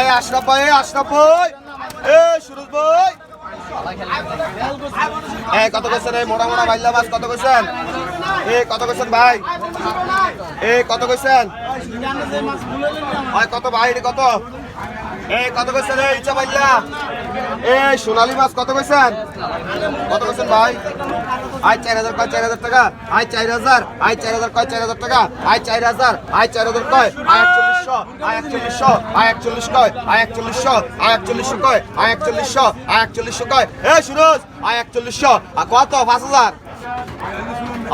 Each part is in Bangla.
এই আশরাফ ভাই আশরাফ ভাই। এই সুরজ ভাই। এই, কত কইছেন? এই মোটা মোটা বাইল্লা মাছ কত কইছেন? এই, কত কইছেন ভাই? এই, কত কইছেন? ভাই কত ভাই কত? এই, কত কইছেন? এই, ইচ্ছা বাইল্লা এই সোনালী মাছ কত কইছেন? কত কইছেন ভাই? আই চার হাজার কয়, চার হাজার টাকা? আই চার হাজার আই চার হাজার কয়, চার হাজার টাকা? আই চার হাজার আই চার হাজার কয়? আই একচল্লিশশো আই একচল্লিশশো আই একচল্লিশ কয়? আই একচল্লিশশো আই একচল্লিশশো কয়? আই একচল্লিশশো আই একচল্লিশশো কয়? এ সুরজ আই একচল্লিশশো। কত? পাঁচ হাজার।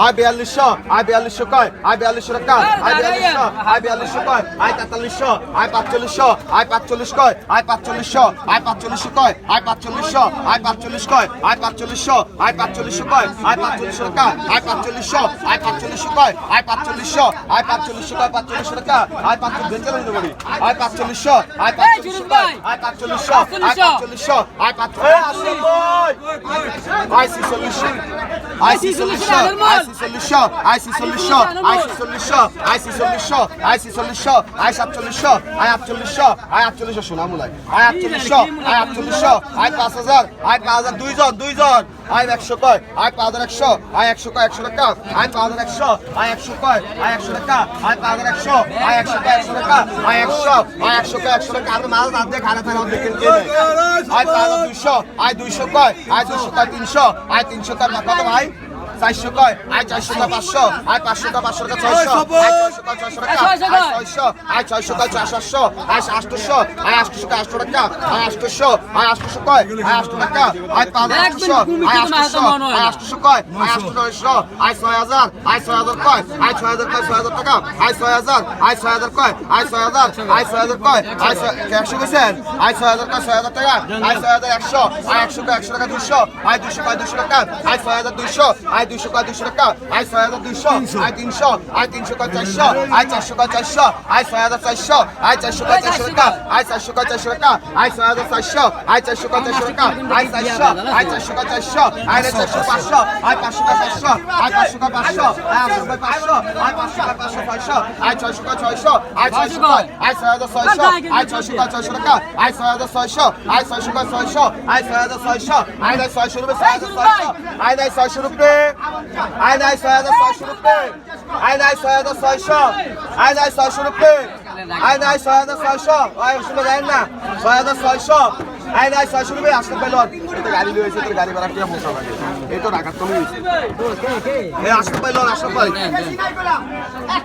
আয় বিয়াল্লিশশো আয় বিয়াল্লিশশো কয় আয় বিয়াল্লিশশো টাকা আয় বিয়াল্লিশশো আয় বিয়াল্লিশশো কয়? আয় তেতাল্লিশশো আয় পাঁচচল্লিশশো আয় পাঁচচল্লিশ কয়? আয় পাঁচচল্লিশশো আয় পাঁচচল্লিশশো কয়? আয় পাঁচচল্লিশশো আয় পাঁচচল্লিশ কয়? আয় পাঁচচল্লিশশো আয় পাঁচচল্লিশশো কয়? আয় পাঁচচল্লিশশো টাকা আয় পাঁচচল্লিশশো আয় পাঁচচল্লিশশো কয়? আয় পাঁচচল্লিশশো আয় পাঁচচল্লিশশো কয়? পাঁচচল্লিশশো টাকা আয় পাঁচচল্লিশ আয় পাঁচচল্লিশশো আয় পাঁচচল্লিশশো আয় পাঁচচল্লিশশো আয় পাঁচচল্লিশশো আয় পাঁচচল্লিশশো আয় ছিচল্লিশশো আয় ছিচল্লিশশো আয় ছিচল্লিশশো আয় ছিচল্লিশশো আয় ছিচল্লিশশো আয় ছিচল্লিশশো আয় ছিচল্লিশশো আয় সাতচল্লিশশো আয় আটচল্লিশশো আয় আটচল্লিশশো সোনামুলাই আই আটচল্লিশশো আয় আটচল্লিশশো আই পাঁচ হাজার আই পাঁচ হাজার দুইজন দুইজন আয় একশো কয়, আয় পাঁচ হাজার একশো, আয় একশো কয়, একশো টাকা। আয় পাঁচ হাজার একশো, আয় একশো কয়, আয় একশো টাকা। আয় পাঁচ হাজার একশো, আয় একশো কয়, একশো টাকা। আয় একশো আয় একশো কয়, একশো টাকা। আর মাল রাত দিয়ে খানা খানা অর্ধেক? আয় পাঁচ হাজার দুইশো, আয় দুইশো কয়, আয় দুইশো কয়, তিনশো, আয় তিনশো কয়, কত ভাই? চারশো কয় আয় চারশো কয় পাঁচশো আয় পাঁচশো কয় পাঁচশো টাকা ছয়শো আয় ছয়শো কয় ছয়শো টাকা আয় ছয়শো আয় ছয়শো কয় ছয়শো আয় আটশো আয় আটশো কয় আটশো টাকা আয় আটশো আয় আটশো কয় আয় আটশো টাকা আয় পাঁচ আটশো আয় আটশো আয় আটশো কয় আয় আটশো নয়শো আয় ছয় হাজার আয় ছয় হাজার কয় আয় ছয় হাজার কয় ছয় হাজার টাকা আয় ছয় হাজার আয় ছয় হাজার কয় আয় ছয় হাজার আয় ছয় হাজার কয় আয় ছয় একশো কইছেন আয় ছয় হাজার কয় ছয় হাজার টাকা আয় ছয় হাজার একশো আয় একশো কয় একশো টাকা দুশো আয় দুশো কয় দুশো টাকা আয় ছয় হাজার দুইশো আয় দুশো কয় দুশো টাকা? আয় ছয় হাজার দুইশো। আয় তিনশো। আয় তিনশো কয় চারশো। আয় চারশো কয় চারশো। আয় ছয় হাজার চারশো। আয় চারশো কয় চারশো টাকা। আয় চারশো কয় চারশো টাকা। আয় ছয় হাজার চারশো। আয় চারশো কয় চারশো টাকা। আয় চারশো। আয় চারশো কয় চারশো। আয় চারশো পাঁচশো। আয় পাঁচশো কয় পাঁচশো আয় পাঁচশো কয় পাঁচশো। আয় আটশো কয় পাঁচশো। আয় পাঁচশো কয় পাঁচশো ছয়শো। আয় ছয়শো কয় ছয়শো। আয় ছয়শো কয় আয় ছয় হাজার ছয়শো। আয় ছয়শো কয় ছয়শো টাকা। আয় ছয় হাজার ছয়শো। আয় ছয়শো কয় ছয়শো। আয় ছয় হাজার ছয়শো। আয় নাই ছয়শো রুপে ছয় হাজার ছয়শো। আয় নাই ছয়শো রুপে। আয় নাই ছয় হাজার ছয়শো রুপে। আয় নাই ছয় হাজার ছয়শো। আয় নাই ছয়শো রুপে। আয় নাই ছয় হাজার ছয়শো। আয় শুনে যায় না। ছয় হাজার ছয়শো। আয় নাই ছয়শো রুপে, আসতে এটা গাড়ি লয়েছে তোর গাড়ি ভাড়া মোটা লাগে এই তো টাকা কমে গেছে আসতে পাইলন আসতে পাই